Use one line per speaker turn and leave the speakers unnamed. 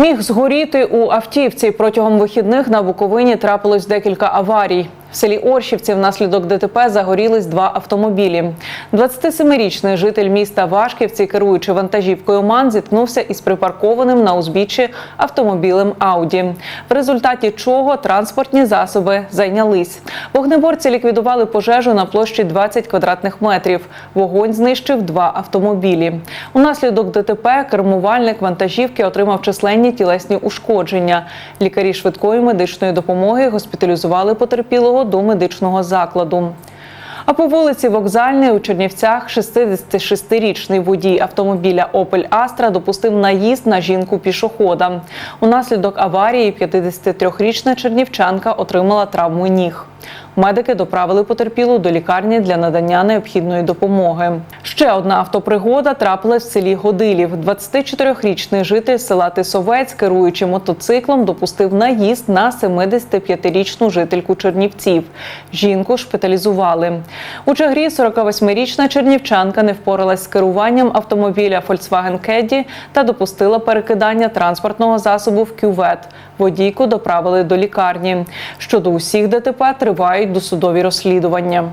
Міг згоріти у автівці. Протягом вихідних на Буковині трапилось декілька аварій. В селі Оршівці внаслідок ДТП загорілись два автомобілі. 27-річний житель міста Вашківці, керуючи вантажівкою МАН, зіткнувся із припаркованим на узбіччі автомобілем Ауді. В результаті чого транспортні засоби зайнялись. Вогнеборці ліквідували пожежу на площі 20 квадратних метрів. Вогонь знищив два автомобілі. Унаслідок ДТП кермувальник вантажівки отримав численні тілесні ушкодження. Лікарі швидкої медичної допомоги госпіталізували потерпілого до медичного закладу. А по вулиці Вокзальній у Чернівцях 66-річний водій автомобіля Опель Астра допустив наїзд на жінку пішохода. Унаслідок аварії 53-річна чернівчанка отримала травму ніг. Медики доправили потерпілу до лікарні для надання необхідної допомоги. Ще одна автопригода трапилась в селі Годилів. 24-річний житель села Тисовець, керуючи мотоциклом, допустив наїзд на 75-річну жительку Чернівців. Жінку шпиталізували. У Чагрі 48-річна чернівчанка не впоралась з керуванням автомобіля Volkswagen Caddy та допустила перекидання транспортного засобу в кювет. Водійку доправили до лікарні. Щодо усіх ДТП тривають досудові розслідування.